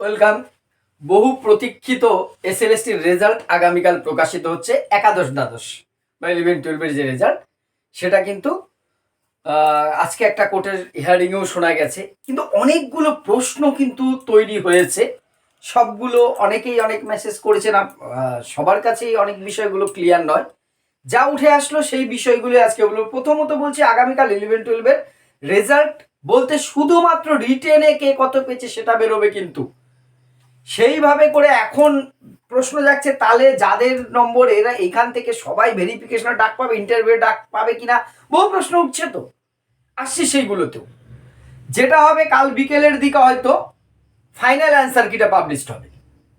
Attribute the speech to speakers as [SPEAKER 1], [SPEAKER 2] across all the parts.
[SPEAKER 1] Welcome. বহু প্রতীক্ষিত এসএলএসটির result আগামীকাল প্রকাশিত হচ্ছে একাদশ দ্বাদশ, বা ইলেভেন টুয়েলভের যে রেজাল্ট সেটা কিন্তু আজকে একটা কোর্টের হিয়ারিংয়েও শোনা গেছে। কিন্তু অনেকগুলো প্রশ্ন কিন্তু তৈরি হয়েছে। সবগুলো অনেকেই অনেক মেসেজ করেছেন সবার কাছেই অনেক বিষয়গুলো ক্লিয়ার নয়। যা উঠে আসলো সেই বিষয়গুলো আজকে বলব। প্রথমত বলছি, আগামীকাল ইলেভেন টুয়েলভের রেজাল্ট বলতে শুধুমাত্র রিটেনে কে কত পেয়েছে সেটা বেরোবে কিন্তু। সেইভাবে করে এখন প্রশ্ন যাচ্ছে, তাহলে যাদের নম্বর, এরা এখান থেকে সবাই ভেরিফিকেশনের ডাক পাবে ইন্টারভিউ ডাক পাবে কিনা? বহু প্রশ্ন উঠছে তো। আসছে সেইগুলোতেও। যেটা হবে কাল বিকেলের দিকে হয়তো ফাইনাল অ্যান্সার কিটা পাবলিশড হবে।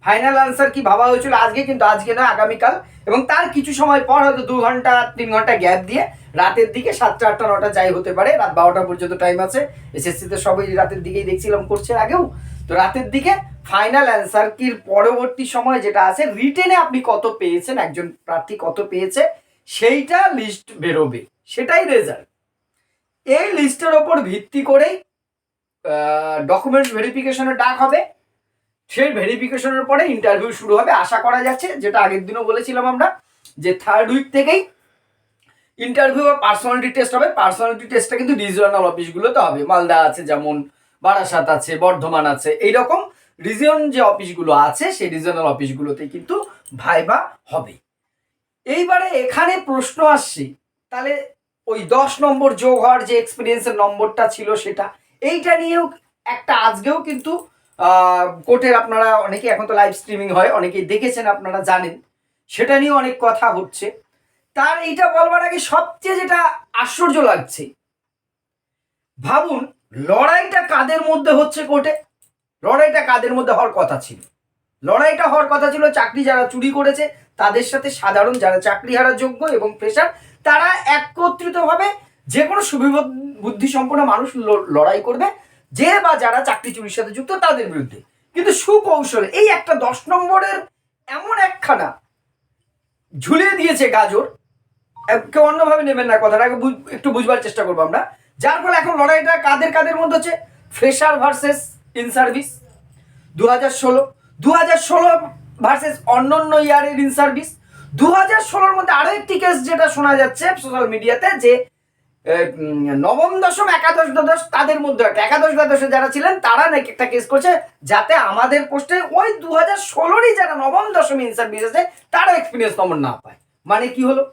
[SPEAKER 1] ফাইনাল অ্যান্সার কি ভাবা হয়েছিল আজকে, কিন্তু আজকে নয়, আগামীকাল। এবং তার কিছু সময় পর হয়তো দু ঘণ্টা, তিন ঘণ্টা গ্যাপ দিয়ে রাতের দিকে সাতটা, আটটা, নটা যাই হতে পারে, রাত বারোটা পর্যন্ত টাইম আছে। এসএসসিতে সবাই রাতের দিকেই দেখছিলাম করছে আগেও। তো রাতের দিকে ফাইনাল অ্যান্সার কির পরবর্তী সময় যেটা আছে? রিটেনে আপনি কত পেয়েছেন? একজন প্রার্থী কত পেয়েছে? সেইটা লিস্ট বেরোবে। সেটাই রেজাল্ট এই লিস্টের ওপর ভিত্তি করেই ডকুমেন্ট ভেরিফিকেশনের ডাক হবে। সেই ভেরিফিকেশনের পরে ইন্টারভিউ শুরু হবে। আশা করা যাচ্ছে, যেটা আগের দিনও বলেছিলাম আমরা, যে থার্ড উইক থেকেই ইন্টারভিউ বা পার্সোনালিটি টেস্ট হবে। পার্সোনালিটি টেস্টটা কিন্তু রিজিওনাল অফিসগুলোতে হবে। মালদা আছে যেমন, বারাসাত আছে, বর্ধমান আছে, এইরকম রিজিয়ন যে অফিসগুলো আছে, সেই রিজিওনাল অফিসগুলোতে কিন্তু ভাইবা হবে। এইবারে এখানে প্রশ্ন আসছে, তাহলে ওই দশ নম্বর যোগ হওয়ার যে এক্সপিরিয়েন্সের নম্বরটা ছিল সেটা, এইটা নিয়েও একটা আজকেও কিন্তু কোর্টের আপনারা অনেকে এখন তো লাইভ স্ট্রিমিং হয়, অনেকেই দেখেছেন, আপনারা জানেন, সেটা নিয়ে অনেক কথা হচ্ছে। তার এইটা বলবার আগে সবচেয়ে যেটা আশ্চর্য লাগছে, ভাবুন, লড়াইটা কাদের মধ্যে হচ্ছে কোর্টে? লড়াইটা কাদের মধ্যে হওয়ার কথা ছিল? লড়াইটা হওয়ার কথা ছিল চাকরি যারা চুরি করেছে, তাদের সাথে সাধারণ যারা চাকরি হারার যোগ্য এবং প্রেশার তারা একত্রিতভাবে যে কোনো বুদ্ধি সম্পন্ন মানুষ লড়াই করবে, যে বা যারা চাকরি চুরির সাথে যুক্ত তাদের বিরুদ্ধে। কিন্তু সুকৌশলে, এই একটা দশ নম্বরের এমন একখানা ঝুলিয়ে দিয়েছে গাজর। কেউ অন্যভাবে নেবেন না কথাটাকে বুঝ- একটু বুঝবার চেষ্টা করব আমরা। যার ফলে এখন লড়াইটা কাদের কাদের মধ্যে হচ্ছে? ফ্রেশার ভার্সেস ইন সার্ভিস দু হাজার ষোলো দু হাজার ষোলো ভার্সেস অন্যান্য ইয়ারের ইন সার্ভিস দু হাজার ষোলোর মধ্যে আরও একটি কেস যেটা শোনা যাচ্ছে সোশ্যাল মিডিয়াতে যে নবম দশম, একাদশ দ্বাদশ, তাদের মধ্যে একটা, একাদশ দ্বাদশে যারা ছিলেন, তারা নাকি একটা কেস করছে যাতে আমাদের পোস্টে ওই দু হাজার ষোলোরই যারা নবম দশম ইন সার্ভিস আছে, তারা এক্সপিরিয়েন্স নম্বর না পায়। মানে কি হলো?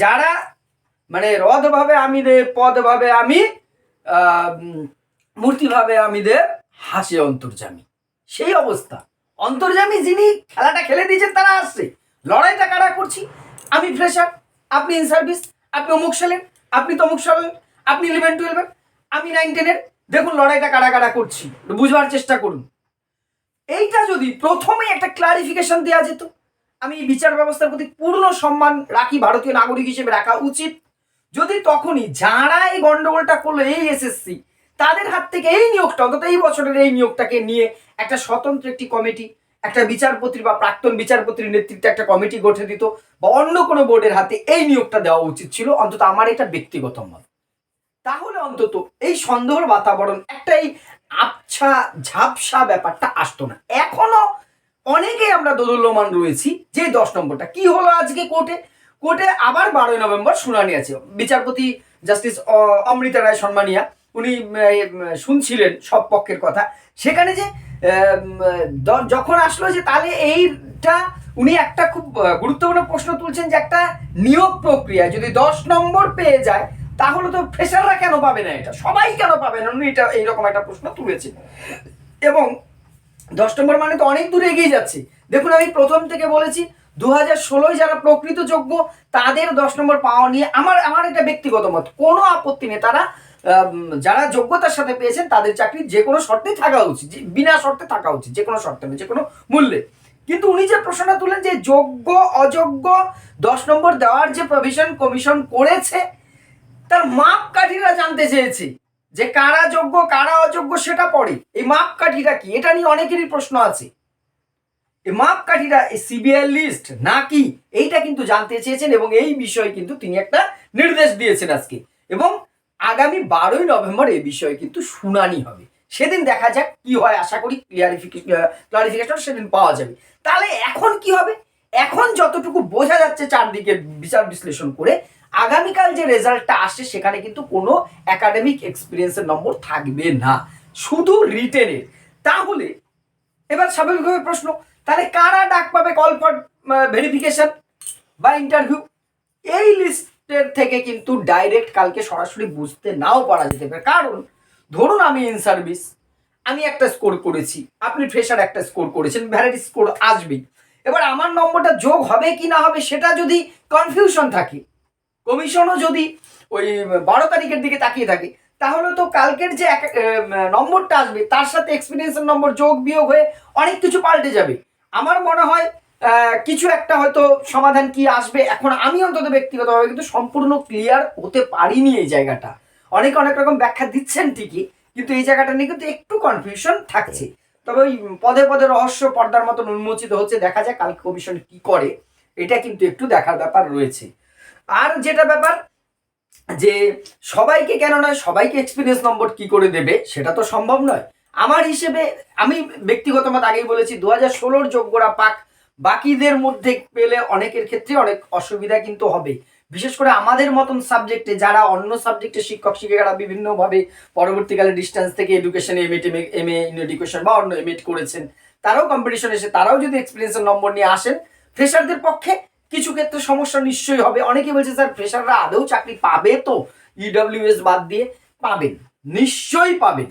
[SPEAKER 1] যারা মানে রদ ভাবে আমি দে পদ ভাবে আমি মূর্তি ভাবে আমি দে হাসে অন্তর্জামী। সেই অবস্থা। অন্তর্জামী যিনি খেলাটা খেলে দিয়েছেন, তারা আসছে। লড়াইটা কারা করছি? আমি ফ্রেশার আপনি ইন সার্ভিস আপনি অমুক সালেন আপনি তমুক সালেন আপনি ইলেভেন টুয়েলভের আমি নাইন টেনের দেখুন লড়াইটা কারা কারা করছি, বুঝবার চেষ্টা করুন। এইটা যদি প্রথমেই একটা ক্লারিফিকেশন দেওয়া যেত, আমি বিচার ব্যবস্থার প্রতি পূর্ণ সম্মান রাখি ভারতীয় নাগরিক হিসেবে রাখা উচিত। যদি তখনই যারা এই গন্ডগোলটা করল, এই এসএসসি তাদের হাত থেকে এই নিয়োগটা, অন্তত এই বছরের এই নিয়োগটাকে নিয়ে একটা স্বতন্ত্র একটি কমিটি, একটা বিচারপতির বা প্রাক্তন বিচারপতির নেতৃত্বে একটা কমিটি গঠে দিত, বা অন্য কোনো বোর্ডের হাতে এই নিয়োগটা দেওয়া উচিত ছিল, অন্তত আমার এটা ব্যক্তিগত মত। তাহলে অন্তত এই সন্দেহর বাতাবরণ, একটা এই আবছা ঝাপসা ব্যাপারটা আসতো না। এখনও অনেকেই আমরা দোদুল্যমান রয়েছি যে দশ নম্বরটা। কি হলো আজকে কোর্টে? কোর্টে আবার বারোই নভেম্বর শুনানি আছে। বিচারপতি জাস্টিস অমৃতা রায় সম্মানিয়া উনি শুনছিলেন সব পক্ষের কথা। সেখানে যে যখন আসলো যে তাহলে এইটা উনি একটা খুব গুরুত্বপূর্ণ প্রশ্ন তুলছেন যে একটা নিয়োগ প্রক্রিয়া, যদি দশ নম্বর পেয়ে যায়, তাহলে তো ফ্রেশাররা কেন পাবে না এটা? সবাই কেন পাবে না? উনি এটা, এইরকম একটা প্রশ্ন তুলেছেন। এবং দশ নম্বর মানে তো অনেক দূরে এগিয়ে যাচ্ছে। দেখুন, আমি প্রথম থেকে বলেছি দু হাজার ষোলোয় যারা প্রকৃত যোগ্য, তাদের দশ নম্বর পাওয়া নিয়ে আমার আমার এটা ব্যক্তিগত মত। কোনো আপত্তি নেই। তারা যারা যোগ্যতার সাথে পেয়েছেন তাদের চাকরি যে কোনো শর্তেই থাকা উচিত বিনা শর্তে থাকা উচিত, যে কোনো শর্তে যে কোনো মূল্যে। কিন্তু উনি যে প্রশ্নটা তুলেন যে যোগ্য, অযোগ্য, দশ নম্বর দেওয়ার যে প্রভিশন কমিশন করেছে, তার মাপকাঠিরা জানতে চেয়েছে। যে কারা যোগ্য, কারা অযোগ্য সেটা পড়ে। এই মাপকাঠিটা কি? এটা নিয়ে অনেকেরই প্রশ্ন আছে। এই মাপকাঠিটা সিবিআই লিস্ট নাকি? এইটা কিন্তু জানতে চেয়েছেন এবং এই বিষয়ে কিন্তু তিনি একটা নির্দেশ দিয়েছেন আজকে। এবং আগামী বারোই নভেম্বর এই বিষয়ে কিন্তু শুনানি হবে। সেদিন দেখা যাক কি হয়, আশা করি ক্লিয়ারিফিকেশন ক্লারিফিকেশন সেদিন পাওয়া যাবে। তাহলে এখন কি হবে? এখন যতটুকু বোঝা যাচ্ছে চারদিকে বিচার বিশ্লেষণ করে, আগামীকাল যে রেজাল্টটা আসে সেখানে কিন্তু কোনো একাডেমিক এক্সপিরিয়েন্সের নম্বর থাকবে না। শুধু রিটেনের তাহলে এবার স্বাভাবিকভাবে প্রশ্ন, তাহলে কারা ডাক পাবে কল ফর ভেরিফিকেশন বা ইন্টারভিউ এই লিস্টের থেকে কিন্তু ডাইরেক্ট কালকে সরাসরি বুঝতে নাও পারা যেতে পারে। কারণ, ধরুন আমি ইন সার্ভিস আমি একটা স্কোর করেছি, আপনি ফ্রেশার একটা স্কোর করেছেন ভ্যারাইটি স্কোর আসবেই। এবার আমার নম্বরটা যোগ হবে কি না হবে সেটা যদি কনফিউশন থাকে কমিশনও যদি ওই বারো তারিখের দিকে তাকিয়ে থাকে, তাহলে তো কালকের যে এক- নম্বরটা আসবে, তার সাথে এক্সপিরিয়েন্সের নম্বর যোগ বিয়োগ হয়ে অনেক কিছু পাল্টে যাবে। আমার মনে হয় কিছু একটা হয়তো সমাধান কি আসবে? এখন আমি অন্তত ব্যক্তিগতভাবে কিন্তু সম্পূর্ণ ক্লিয়ার হতে পারিনি এই জায়গাটা। অনেকে, অনেক রকম ব্যাখ্যা দিচ্ছেন ঠিকই, কিন্তু এই জায়গাটা নিয়ে কিন্তু একটু কনফিউশন থাকছে। তবে ওই পদে পদে রহস্য পর্দার মতন উন্মোচিত হচ্ছে, দেখা যায় কালকে কমিশন কি করে। এটা কিন্তু একটু দেখার ব্যাপার রয়েছে। আর যেটা ব্যাপার, যে সবাইকে কেন নয়, সবাইকে এক্সপিরিয়েন্স নম্বর কি করে দেবে, সেটা তো সম্ভব নয়। আমার হিসেবে আমি ব্যক্তিগত মত আগেই বলেছি, দু হাজার ষোলোর যোগ্যরা পাক বাকিদের মধ্যে পেলে অনেকের ক্ষেত্রে অনেক অসুবিধা কিন্তু হবে। বিশেষ করে আমাদের মতন সাবজেক্টে যারা অন্য সাবজেক্টে শিক্ষক, শিক্ষিকারা বিভিন্নভাবে পরবর্তীকালে ডিস্টেন্স থেকে এডুকেশনে M A M A in education বা অন্য এম করেছেন, তারাও কম্পিটিশন এসে তারাও যদি এক্সপিরিয়েন্সের নম্বর নিয়ে আসেন ফ্রেশারদের পক্ষে কিছু ক্ষেত্রে সমস্যা নিশ্চয়ই হবে। অনেকে বলছে, স্যার ফ্রেশাররা আদৌ চাকরি পাবে তো? ইডব্লিউএস বাদ দিয়ে পাবেন, নিশ্চয়ই পাবেন।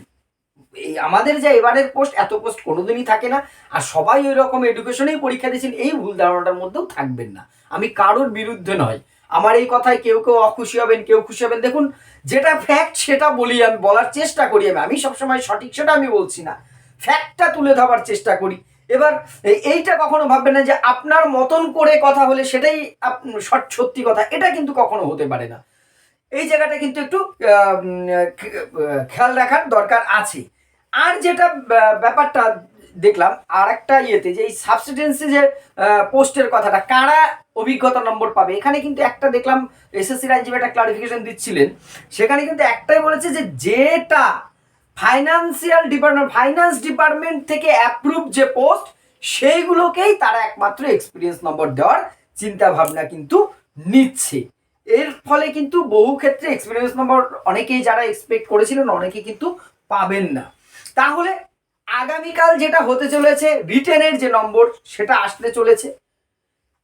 [SPEAKER 1] আমাদের যে এবারের পোস্ট এত পোস্ট কোনোদিনই থাকে না। আর সবাই ওই রকম এডুকেশনেই পরীক্ষা দিয়েছেন, এই ভুল ধারণাটার মধ্যেও থাকবেন না। আমি কারোর বিরুদ্ধে নয়। আমার এই কথায় কেউ কেউ অখুশি হবেন, কেউ খুশি হবেন। দেখুন, যেটা ফ্যাক্ট সেটা বলি আমি, বলার চেষ্টা করি আমি। আমি সবসময় সঠিক সেটা আমি বলছি না। ফ্যাক্টটা তুলে ধরার চেষ্টা করি। এবার এই- এইটা কখনো ভাববেন না যে আপনার মতন করে কথা হলে সেটাই সত্যি কথা। এটা কিন্তু কখনো হতে পারে না। এই জায়গাটা কিন্তু একটু খেয়াল রাখার দরকার আছে। আর যেটা ব্যা- ব্যাপারটা দেখলাম আর একটা ইয়েতে যে এই সাবসিডেন্সি যে পোস্টের কথাটা, কারা অভিজ্ঞতা নম্বর পাবে? এখানে কিন্তু একটা দেখলাম এসএসসি রাজ্যে একটা ক্লারিফিকেশন দিচ্ছিলেন। সেখানে কিন্তু একটাই বলেছে যে, যেটা ফাইন্যান্সিয়াল ডিপার্টমেন্ট ফাইন্যান্স ডিপার্টমেন্ট থেকে অ্যাপ্রুভ যে পোস্ট সেইগুলোকেই তারা একমাত্র এক্সপিরিয়েন্স নম্বর দেওয়ার চিন্তা ভাবনা কিন্তু নিচ্ছে। এর ফলে কিন্তু বহু ক্ষেত্রে এক্সপিরিয়েন্স নম্বর অনেকেই যারা এক্সপেক্ট করেছিলেন, অনেকে কিন্তু পাবেন না। তাহলে আগামীকাল যেটা হতে চলেছে, রিটেনের যে নম্বর, সেটা আসতে চলেছে।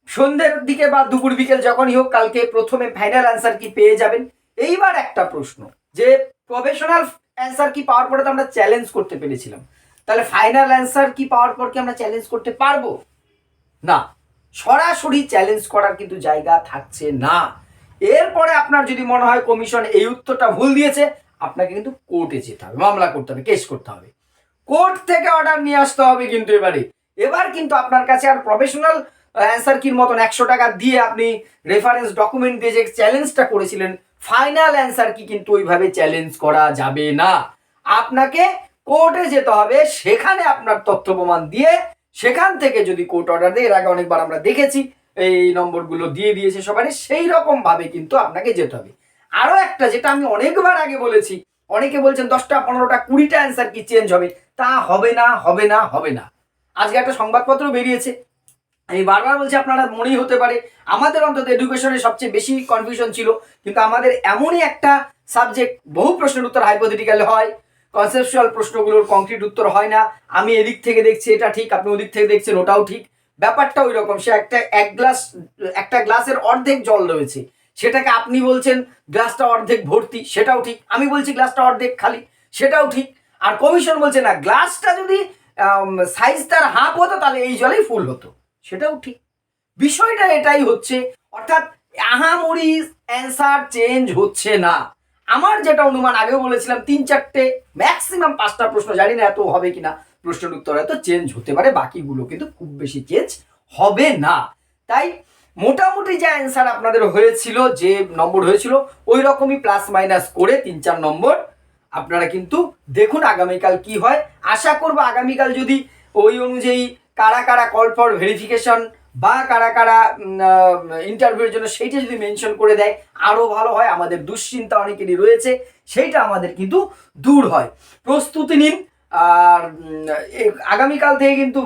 [SPEAKER 1] সন্ধ্যের দিকে বা দুপুর বিকেল যখনই হোক, কালকে প্রথমে ফাইনাল অ্যান্সার কি পেয়ে যাবেন? এইবার একটা প্রশ্ন, যে প্রফেশনাল অ্যান্সার কি পাওয়ার পরে তো আমরা চ্যালেঞ্জ করতে পেরেছিলাম। তাহলে ফাইনাল অ্যান্সার কি পাওয়ার পর কি আমরা চ্যালেঞ্জ করতে পারব? না, সরাসরি চ্যালেঞ্জ করার কিন্তু জায়গা থাকছে না। এরপরে আপনার যদি মনে হয় কমিশন এই উত্তরটা ভুল দিয়েছে আপনাকে কিন্তু কোর্টে যেতে হবে, মামলা করতে হবে কেস করতে হবে। কোর্ট থেকে অর্ডার নিয়ে আসতে হবে কিন্তু এবারে। এবার কিন্তু আপনার কাছে আর প্রফেশনাল অ্যান্সার কির মতন একশো টাকা দিয়ে আপনি রেফারেন্স ডকুমেন্ট দিয়ে যে চ্যালেঞ্জটা করেছিলেন ফাইনাল অ্যান্সার কি কিন্তু ওইভাবে চ্যালেঞ্জ করা যাবে না। আপনাকে কোর্টে যেতে হবে, সেখানে আপনার তথ্য প্রমাণ দিয়ে সেখান থেকে যদি কোর্ট অর্ডার দেয়, এর আগে অনেকবার আমরা দেখেছি, এই নম্বরগুলো দিয়ে দিয়েছে সবাই সেই রকম ভাবে কিন্তু আপনাকে যেতে হবে। আরও একটা যেটা আমি অনেকবার আগে বলেছি, অনেকে বলছেন দশটা, পনেরোটা, কুড়িটা অ্যান্সার কি চেঞ্জ হবে? তা হবে না হবে না হবে না। আজকে একটা সংবাদপত্র বেরিয়েছে। আমি বারবার বলছি, আপনারা মনেই হতে পারে, আমাদের অন্তত এডুকেশনের সবচেয়ে বেশি কনফিউশন ছিল, কিন্তু আমাদের এমনই একটা সাবজেক্ট বহু প্রশ্নের উত্তর হাইপোথেটিক্যাল হয় কনসেপচুয়াল প্রশ্নগুলোর কংক্রিট উত্তর হয় না। আমি এদিক থেকে দেখছি, এটা ঠিক, আপনি ওদিক থেকে দেখছেন, ওটাও ঠিক। ব্যাপারটা ওই রকম সে একটা এক গ্লাস একটা গ্লাসের অর্ধেক জল রয়েছে। সেটাকে আপনি বলছেন গ্লাসটা অর্ধেক ভর্তি, সেটাও ঠিক। আমি বলছি গ্লাসটা অর্ধেক খালি, সেটাও ঠিক। আর কমিশন বলছে না, গ্লাসটা যদি সাইজ তার হাফ হতো, তাহলে এই জলেই ফুল হতো। সেটাও ঠিক। বিষয়টা এটাই হচ্ছে, অর্থাৎ আহামরি অ্যান্সার চেঞ্জ হচ্ছে না। আমার যেটা অনুমান, আগেও বলেছিলাম, তিন চারটে ম্যাক্সিমাম পাঁচটা প্রশ্ন, জানি না এত হবে কিনা, প্রশ্নের উত্তর হয়তো চেঞ্জ হতে পারে, বাকিগুলো কিন্তু খুব বেশি চেঞ্জ হবে না। তাই মোটামুটি যে অ্যান্সার আপনাদের হয়েছিল, যে নম্বর হয়েছিল ওই রকমই প্লাস মাইনাস করে তিন চার নম্বর আপনারা কিন্তু দেখুন আগামীকাল কি হয়। আশা করব আগামীকাল যদি ওই অনুযায়ী কারা কারা কল ফর ভেরিফিকেশন বা কারা কারা ইন্টারভিউর জন্য সেইটা যদি মেনশন করে দেয় আরও ভালো হয়। আমাদের দুশ্চিন্তা অনেকেরই রয়েছে, সেইটা আমাদের কিন্তু দূর হয়। প্রস্তুতি নিন। আর আগামীকাল থেকে কিন্তু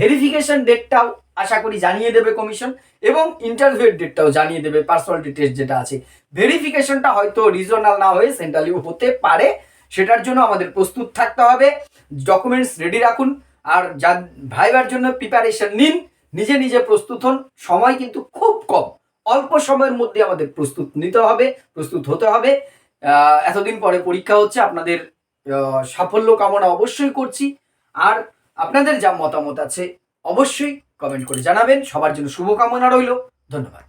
[SPEAKER 1] ভেরিফিকেশন ডেটটাও আশা করি জানিয়ে দেবে কমিশন এবং ইন্টারভিউয়ের ডেটটাও জানিয়ে দেবে পার্সোনালিটি টেস্ট যেটা আছে। ভেরিফিকেশনটা হয়তো রিজনাল না হয়ে সেন্ট্রালিও হতে পারে, সেটার জন্য আমাদের প্রস্তুত থাকতে হবে। ডকুমেন্টস রেডি রাখুন, আর যা ভাইবার জন্য প্রিপারেশন নিন, নিজে নিজে প্রস্তুত হন, সময় কিন্তু খুব কম। অল্প সময়ের মধ্যে আমাদের প্রস্তুত নিতে হবে, প্রস্তুত হতে হবে। এতদিন পরে পরীক্ষা হচ্ছে, আপনাদের সাফল্য কামনা অবশ্যই করছি। আর আপনাদের যা মতামত আছে, অবশ্যই কমেন্ট করে জানাবেন। সবার জন্য শুভকামনা রইল। ধন্যবাদ।